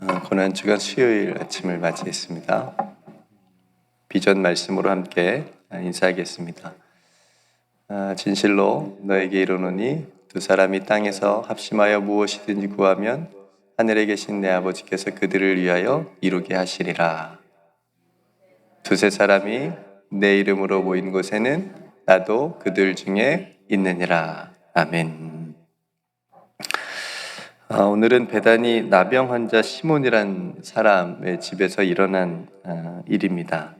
어, 고난주간 수요일 아침을 맞이했습니다. 비전 말씀으로 함께 인사하겠습니다. 아, 진실로 너에게 이르노니 두 사람이 땅에서 합심하여 무엇이든지 구하면 하늘에 계신 내 아버지께서 그들을 위하여 이루게 하시리라. 두세 사람이 내 이름으로 모인 곳에는 나도 그들 중에 있느니라. 아멘. 아, 오늘은 배단이 나병 환자 시몬이란 사람의 집에서 일어난 아, 일입니다.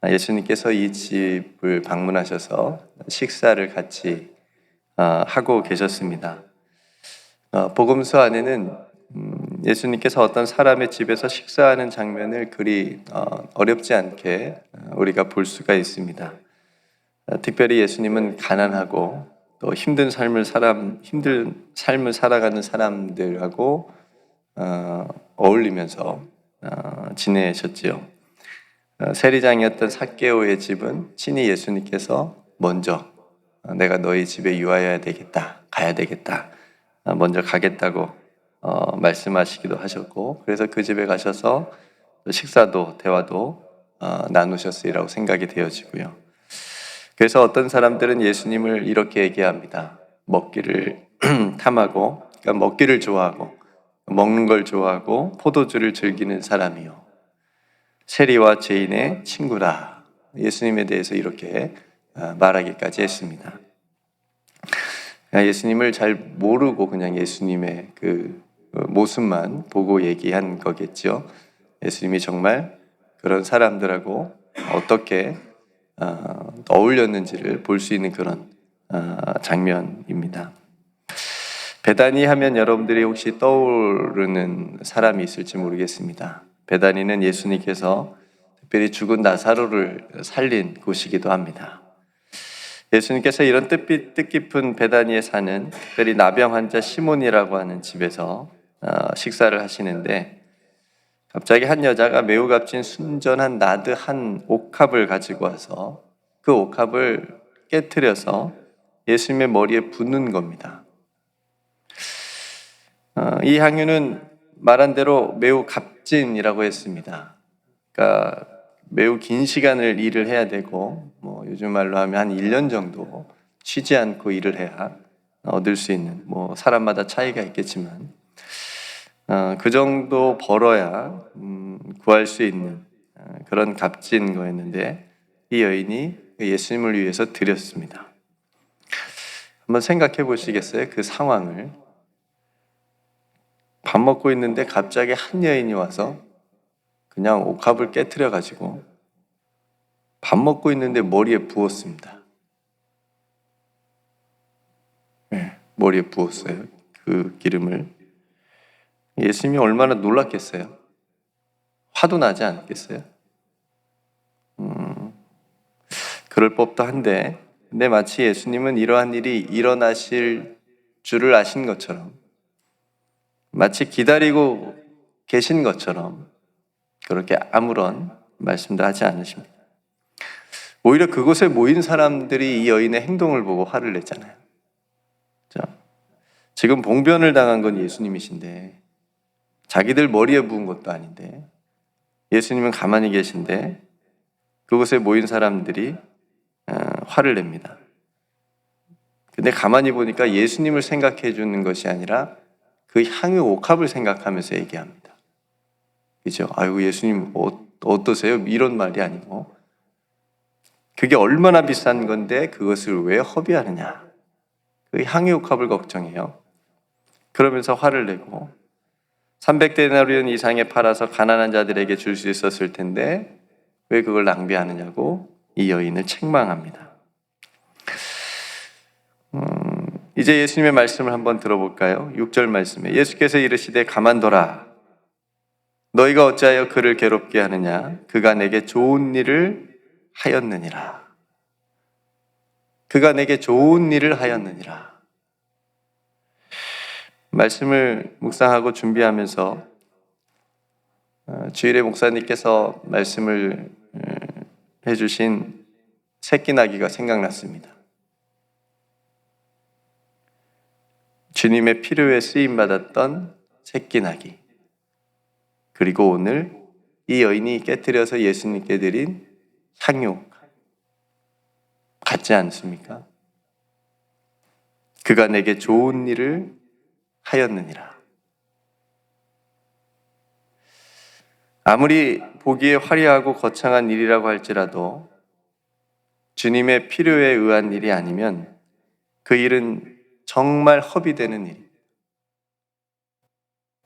아, 예수님께서 이 집을 방문하셔서 식사를 같이 아, 하고 계셨습니다. 어, 복음서 안에는 음, 예수님께서 어떤 사람의 집에서 식사하는 장면을 그리 어, 어렵지 않게 어, 우리가 볼 수가 있습니다. 어, 특별히 예수님은 가난하고 또 힘든 삶을 사람 힘든 삶을 살아가는 사람들하고 어, 어울리면서 어, 지내셨지요. 어, 세리장이었던 사케오의 집은 친히 예수님께서 먼저 어, 내가 너희 집에 유하여야 되겠다, 가야 되겠다, 어, 먼저 가겠다고 어, 말씀하시기도 하셨고, 그래서 그 집에 가셔서 식사도 대화도 어, 나누셨으리라고 생각이 되어지고요. 그래서 어떤 사람들은 예수님을 이렇게 얘기합니다. 먹기를 탐하고, 그러니까 먹기를 좋아하고, 먹는 걸 좋아하고, 포도주를 즐기는 사람이요. 세리와 죄인의 친구라. 예수님에 대해서 이렇게 어, 말하기까지 했습니다. 그냥 예수님을 잘 모르고 그냥 예수님의 그 모습만 보고 얘기한 거겠죠. 예수님이 정말 그런 사람들하고 어떻게 어, 어울렸는지를 볼 수 있는 그런 어, 장면입니다. 베다니 하면 여러분들이 혹시 떠오르는 사람이 있을지 모르겠습니다. 베다니는 예수님께서 특별히 죽은 나사로를 살린 곳이기도 합니다. 예수님께서 이런 뜻깊, 뜻깊은 베다니에 사는 특별히 나병 환자 시몬이라고 하는 집에서 어, 식사를 하시는데 갑자기 한 여자가 매우 값진 순전한 나드 한 옥합을 가지고 와서 그 옥합을 깨뜨려서 예수님의 머리에 붓는 겁니다. 어, 이 향유는 말한 대로 매우 값진이라고 했습니다. 그러니까 매우 긴 시간을 일을 해야 되고 뭐 요즘 말로 하면 한 1년 정도 쉬지 않고 일을 해야 얻을 수 있는 뭐 사람마다 차이가 있겠지만 어, 그 정도 벌어야 음, 구할 수 있는 어, 그런 값진 거였는데 이 여인이 예수님을 위해서 드렸습니다. 한번 생각해 보시겠어요? 그 상황을 밥 먹고 있는데 갑자기 한 여인이 와서 그냥 옥합을 깨뜨려 가지고 밥 먹고 있는데 머리에 부었습니다. 네, 머리에 부었어요. 그 기름을. 예수님이 얼마나 놀랐겠어요? 화도 나지 않겠어요? 음, 그럴 법도 한데, 근데 마치 예수님은 이러한 일이 일어나실 줄을 아신 것처럼, 마치 기다리고 계신 것처럼, 그렇게 아무런 말씀도 하지 않으십니다. 오히려 그곳에 모인 사람들이 이 여인의 행동을 보고 화를 냈잖아요. 자, 지금 봉변을 당한 건 예수님이신데, 자기들 머리에 부은 것도 아닌데, 예수님은 가만히 계신데, 그곳에 모인 사람들이 어, 화를 냅니다. 근데 가만히 보니까 예수님을 생각해 주는 것이 아니라 그 향유 옥합을 생각하면서 얘기합니다. 그죠? 아이고, 예수님 어, 어떠세요? 이런 말이 아니고, 그게 얼마나 비싼 건데 그것을 왜 허비하느냐? 그 향유 옥합을 걱정해요. 그러면서 화를 내고 300데나리온 이상에 팔아서 가난한 자들에게 줄 수 있었을 텐데 왜 그걸 낭비하느냐고 이 여인을 책망합니다. 음, 이제 예수님의 말씀을 한번 들어볼까요? 6절 말씀에 예수께서 이르시되 가만둬라. 너희가 어찌하여 그를 괴롭게 하느냐? 그가 내게 좋은 일을 하였느니라. 그가 내게 좋은 일을 하였느니라. 말씀을 묵상하고 준비하면서 어, 주일에 목사님께서 말씀을 어, 해주신 새끼나기가 생각났습니다. 주님의 필요에 쓰임 받았던 새끼나기. 그리고 오늘 이 여인이 깨뜨려서 예수님께 드린 향유 같지 않습니까? 그가 내게 좋은 일을 하였느니라. 아무리 보기에 화려하고 거창한 일이라고 할지라도 주님의 필요에 의한 일이 아니면 그 일은 정말 허비되는 일,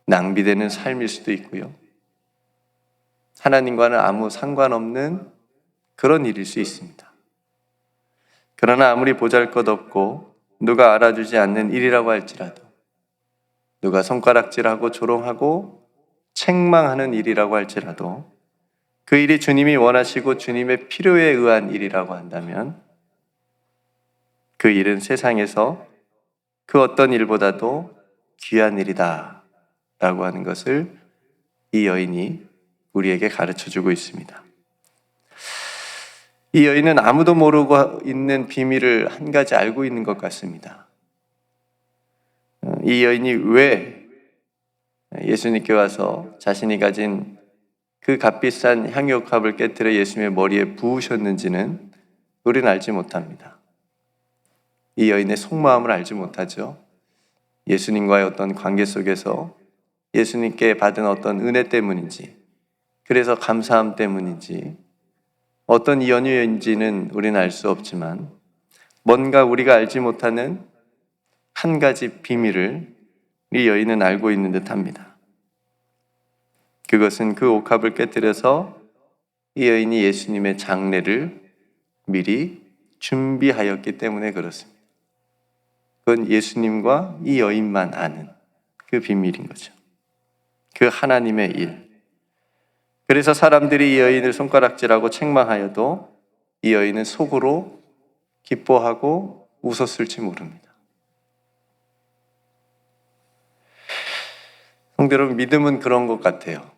낭비되는 삶일 수도 있고요. 하나님과는 아무 상관없는 그런 일일 수 있습니다. 그러나 아무리 보잘 것 없고 누가 알아주지 않는 일이라고 할지라도 누가 손가락질하고 조롱하고 책망하는 일이라고 할지라도 그 일이 주님이 원하시고 주님의 필요에 의한 일이라고 한다면 그 일은 세상에서 그 어떤 일보다도 귀한 일이다 라고 하는 것을 이 여인이 우리에게 가르쳐 주고 있습니다. 이 여인은 아무도 모르고 있는 비밀을 한 가지 알고 있는 것 같습니다. 이 여인이 왜 예수님께 와서 자신이 가진 그 값비싼 향유값을 깨뜨려 예수님의 머리에 부으셨는지는 우리는 알지 못합니다. 이 여인의 속마음을 알지 못하죠. 예수님과의 어떤 관계 속에서 예수님께 받은 어떤 은혜 때문인지, 그래서 감사함 때문인지, 어떤 연유인지는 우리는 알 수 없지만, 뭔가 우리가 알지 못하는 한 가지 비밀을 이 여인은 알고 있는 듯 합니다. 그것은 그 옥합을 깨뜨려서 이 여인이 예수님의 장례를 미리 준비하였기 때문에 그렇습니다. 그건 예수님과 이 여인만 아는 그 비밀인 거죠. 그 하나님의 일. 그래서 사람들이 이 여인을 손가락질하고 책망하여도 이 여인은 속으로 기뻐하고 웃었을지 모릅니다. 성대 여러분, 믿음은 그런 것 같아요.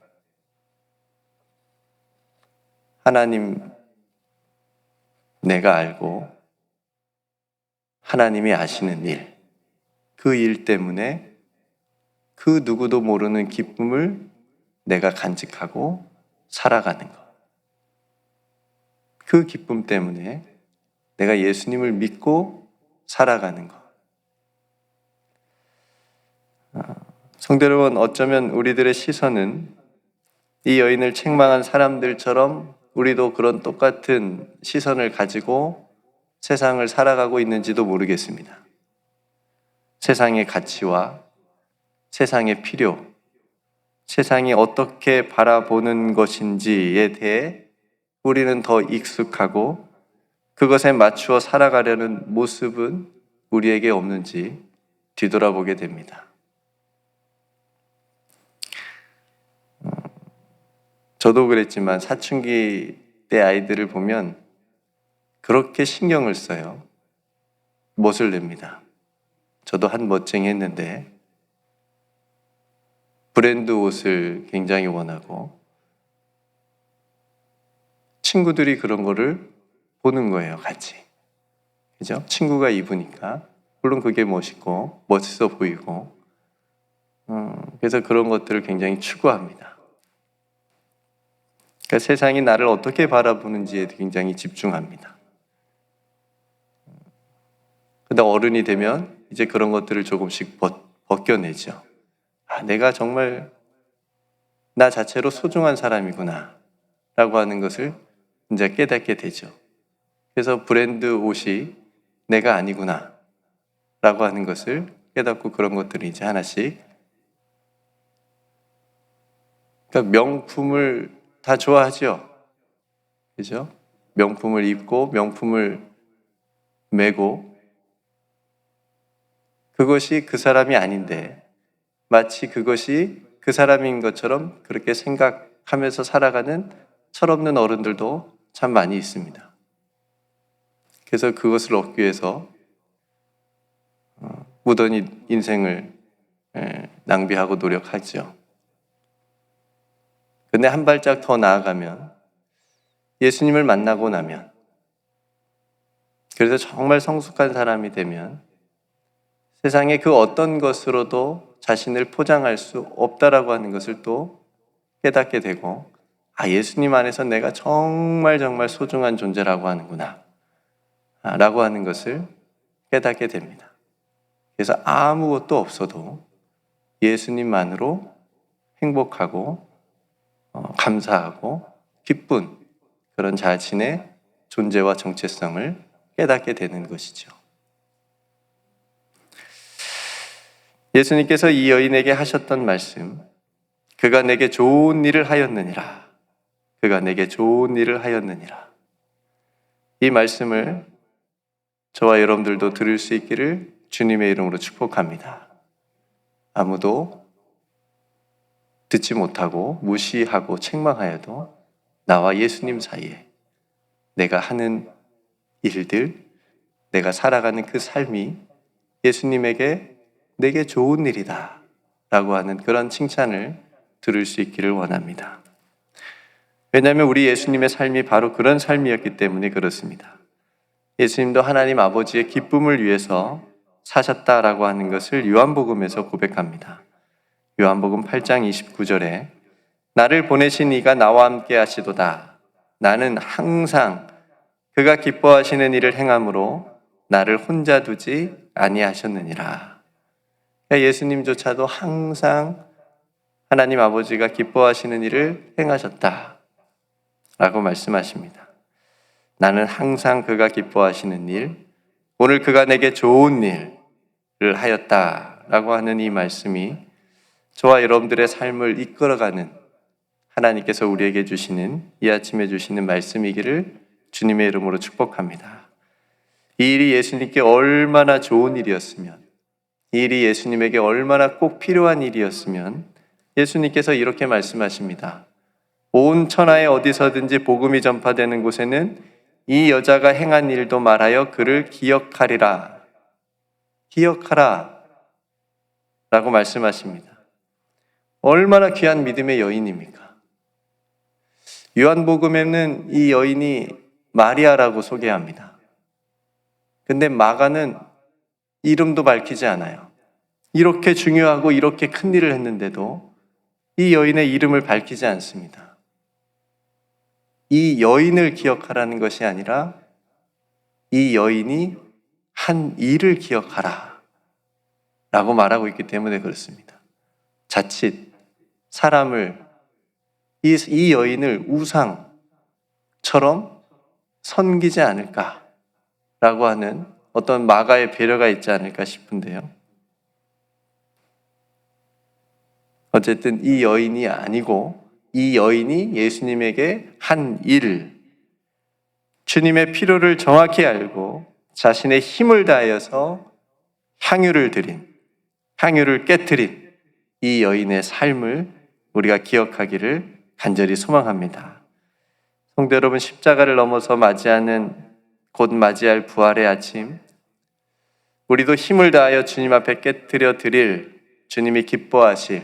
하나님, 내가 알고 하나님이 아시는 일, 그 일 때문에 그 누구도 모르는 기쁨을 내가 간직하고 살아가는 것. 그 기쁨 때문에 내가 예수님을 믿고 살아가는 것. 아, 성도 여러분, 어쩌면 우리들의 시선은 이 여인을 책망한 사람들처럼 우리도 그런 똑같은 시선을 가지고 세상을 살아가고 있는지도 모르겠습니다. 세상의 가치와 세상의 필요, 세상이 어떻게 바라보는 것인지에 대해 우리는 더 익숙하고 그것에 맞추어 살아가려는 모습은 우리에게 없는지 뒤돌아보게 됩니다. 저도 그랬지만 사춘기 때 아이들을 보면 그렇게 신경을 써요. 못을 냅니다. 저도 한 멋쟁이 했는데 브랜드 옷을 굉장히 원하고 친구들이 그런 거를 보는 거예요, 같이. 그죠? 친구가 입으니까 물론 그게 멋있고 멋있어 보이고 음, 그래서 그런 것들을 굉장히 추구합니다. 그러니까 세상이 나를 어떻게 바라보는지에 굉장히 집중합니다. 근데 어른이 되면 이제 그런 것들을 조금씩 벗, 벗겨내죠. 아, 내가 정말 나 자체로 소중한 사람이구나. 라고 하는 것을 이제 깨닫게 되죠. 그래서 브랜드 옷이 내가 아니구나. 라고 하는 것을 깨닫고 그런 것들이 이제 하나씩. 그러니까 명품을 다 좋아하죠. 그죠? 명품을 입고 명품을 메고 그것이 그 사람이 아닌데 마치 그것이 그 사람인 것처럼 그렇게 생각하면서 살아가는 철없는 어른들도 참 많이 있습니다. 그래서 그것을 얻기 위해서 어, 무던히 인생을 낭비하고 노력하죠. 근데 한 발짝 더 나아가면 예수님을 만나고 나면 그래서 정말 성숙한 사람이 되면 세상의 그 어떤 것으로도 자신을 포장할 수 없다라고 하는 것을 또 깨닫게 되고 아 예수님 안에서 내가 정말 정말 소중한 존재라고 하는구나 아, 라고 하는 것을 깨닫게 됩니다. 그래서 아무것도 없어도 예수님만으로 행복하고 어, 감사하고 기쁜 그런 자신의 존재와 정체성을 깨닫게 되는 것이죠. 예수님께서 이 여인에게 하셨던 말씀, 그가 내게 좋은 일을 하였느니라. 그가 내게 좋은 일을 하였느니라. 이 말씀을 저와 여러분들도 들을 수 있기를 주님의 이름으로 축복합니다. 아무도 듣지 못하고 무시하고 책망하여도 나와 예수님 사이에 내가 하는 일들, 내가 살아가는 그 삶이 예수님에게 내게 좋은 일이다. 라고 하는 그런 칭찬을 들을 수 있기를 원합니다. 왜냐하면 우리 예수님의 삶이 바로 그런 삶이었기 때문에 그렇습니다. 예수님도 하나님 아버지의 기쁨을 위해서 사셨다라고 하는 것을 요한복음에서 고백합니다. 요한복음 8장 29절에 나를 보내신 이가 나와 함께 하시도다. 나는 항상 그가 기뻐하시는 일을 행함으로 나를 혼자 두지 아니하셨느니라. 그러니까 예수님조차도 항상 하나님 아버지가 기뻐하시는 일을 행하셨다. 라고 말씀하십니다. 나는 항상 그가 기뻐하시는 일, 오늘 그가 내게 좋은 일을 하였다. 라고 하는 이 말씀이 저와 여러분들의 삶을 이끌어가는 하나님께서 우리에게 주시는 이 아침에 주시는 말씀이기를 주님의 이름으로 축복합니다. 이 일이 예수님께 얼마나 좋은 일이었으면, 이 일이 예수님에게 얼마나 꼭 필요한 일이었으면 예수님께서 이렇게 말씀하십니다. 온 천하에 어디서든지 복음이 전파되는 곳에는 이 여자가 행한 일도 말하여 그를 기억하리라. 기억하라. 라고 말씀하십니다. 얼마나 귀한 믿음의 여인입니까? 요한복음에는 이 여인이 마리아라고 소개합니다. 근데 마가는 이름도 밝히지 않아요. 이렇게 중요하고 이렇게 큰 일을 했는데도 이 여인의 이름을 밝히지 않습니다. 이 여인을 기억하라는 것이 아니라 이 여인이 한 일을 기억하라 라고 말하고 있기 때문에 그렇습니다. 자칫 사람을 이, 이 여인을 우상처럼 섬기지 않을까라고 하는 어떤 마가의 배려가 있지 않을까 싶은데요. 어쨌든 이 여인이 아니고 이 여인이 예수님에게 한 일, 주님의 필요를 정확히 알고 자신의 힘을 다하여서 향유를 드린, 향유를 깨뜨린 이 여인의 삶을 우리가 기억하기를 간절히 소망합니다. 성도 여러분, 십자가를 넘어서 맞이하는 곧 맞이할 부활의 아침, 우리도 힘을 다하여 주님 앞에 깨뜨려 드릴 주님이 기뻐하실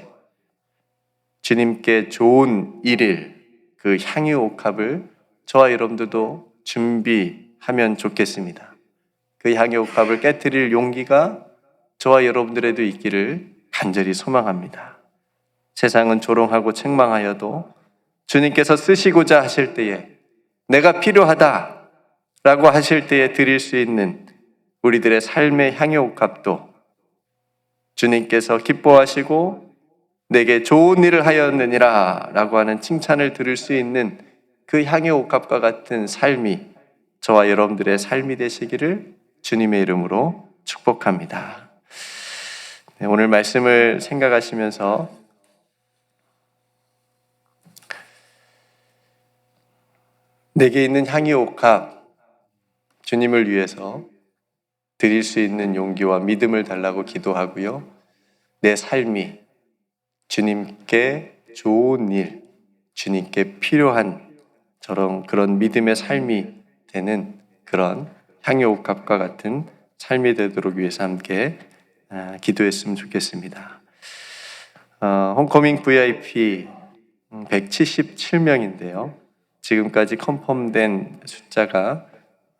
주님께 좋은 일일 그 향유 옥합을 저와 여러분들도 준비하면 좋겠습니다. 그 향유 옥합을 깨뜨릴 용기가 저와 여러분들에도 있기를 간절히 소망합니다. 세상은 조롱하고 책망하여도 주님께서 쓰시고자 하실 때에 내가 필요하다 라고 하실 때에 드릴 수 있는 우리들의 삶의 향유 옥합도 주님께서 기뻐하시고 내게 좋은 일을 하였느니라 라고 하는 칭찬을 들을 수 있는 그 향유 옥합과 같은 삶이 저와 여러분들의 삶이 되시기를 주님의 이름으로 축복합니다. 네, 오늘 말씀을 생각하시면서 내게 있는 향유 옥합 주님을 위해서 드릴 수 있는 용기와 믿음을 달라고 기도하고요. 내 삶이 주님께 좋은 일, 주님께 필요한 저런 그런 믿음의 삶이 되는 그런 향유 옥합과 같은 삶이 되도록 위해서 함께 아, 기도했으면 좋겠습니다. 어, 홈커밍 VIP 177명인데요. 음, 지금까지 컨펌된 숫자가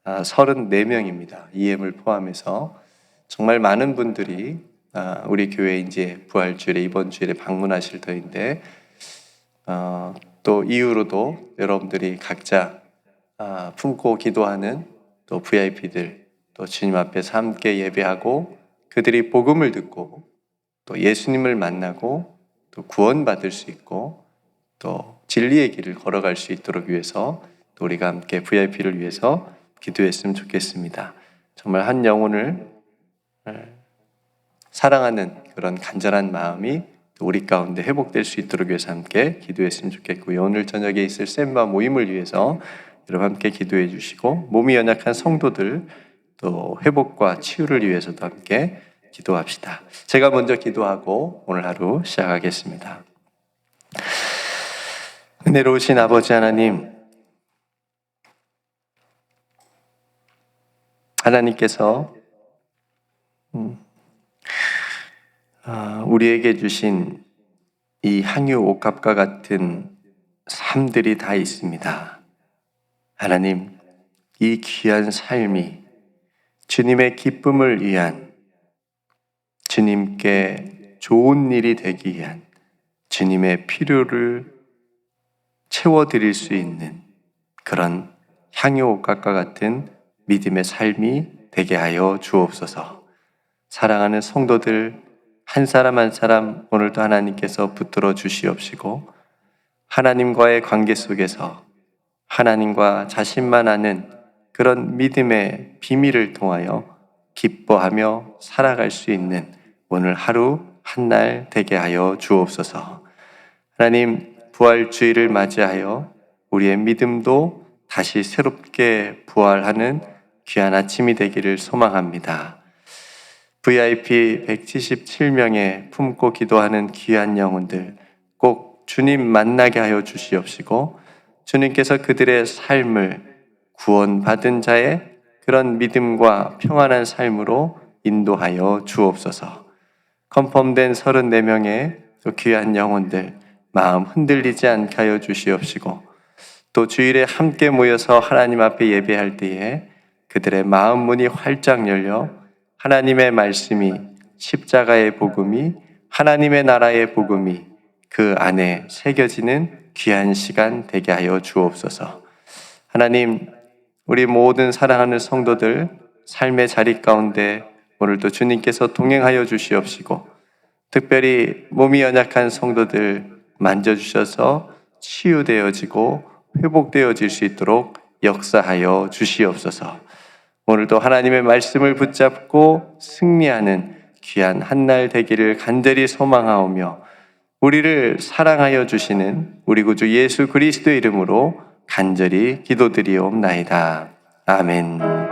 34명입니다. 아, EM을 포함해서 정말 많은 분들이 아, 우리 교회 이제 부활주일에 이번 주일에 방문하실 터인데 어, 또 이후로도 여러분들이 각자 아, 품고 기도하는 또 VIP들 또 주님 앞에서 함께 예배하고 그들이 복음을 듣고 또 예수님을 만나고 또 구원받을 수 있고 또 진리의 길을 걸어갈 수 있도록 위해서 또 우리가 함께 VIP를 위해서 기도했으면 좋겠습니다. 정말 한 영혼을 사랑하는 그런 간절한 마음이 또 우리 가운데 회복될 수 있도록 위해서 함께 기도했으면 좋겠고요. 오늘 저녁에 있을 샘바 모임을 위해서 여러분 함께 기도해 주시고 몸이 연약한 성도들 또 회복과 치유를 위해서도 함께 기도합시다. 제가 먼저 기도하고 오늘 하루 시작하겠습니다. 은혜로우신 아버지 하나님, 하나님께서 음, 아, 우리에게 주신 이 항유 옥합과 같은 삶들이 다 있습니다. 하나님, 이 귀한 삶이 주님의 기쁨을 위한 주님께 좋은 일이 되기 위한 주님의 필요를 채워드릴 수 있는 그런 향유옥각과 같은 믿음의 삶이 되게 하여 주옵소서. 사랑하는 성도들 한 사람 한 사람 오늘도 하나님께서 붙들어 주시옵시고 하나님과의 관계 속에서 하나님과 자신만 아는 그런 믿음의 비밀을 통하여 기뻐하며 살아갈 수 있는 오늘 하루 한 날 되게 하여 주옵소서. 하나님 부활주의를 맞이하여 우리의 믿음도 다시 새롭게 부활하는 귀한 아침이 되기를 소망합니다. VIP 177명의 품고 기도하는 귀한 영혼들 꼭 주님 만나게 하여 주시옵시고 주님께서 그들의 삶을 구원받은 자의 그런 믿음과 평안한 삶으로 인도하여 주옵소서. 컨펌된 34명의 또 귀한 영혼들 마음 흔들리지 않게 하여 주시옵시고 또 주일에 함께 모여서 하나님 앞에 예배할 때에 그들의 마음 문이 활짝 열려 하나님의 말씀이 십자가의 복음이 하나님의 나라의 복음이 그 안에 새겨지는 귀한 시간 되게 하여 주옵소서. 하나님, 우리 모든 사랑하는 성도들 삶의 자리 가운데 오늘도 주님께서 동행하여 주시옵시고 특별히 몸이 연약한 성도들 만져주셔서 치유되어지고 회복되어질 수 있도록 역사하여 주시옵소서. 오늘도 하나님의 말씀을 붙잡고 승리하는 귀한 한날 되기를 간절히 소망하오며 우리를 사랑하여 주시는 우리 구주 예수 그리스도 이름으로 간절히 기도드리옵나이다. 아멘.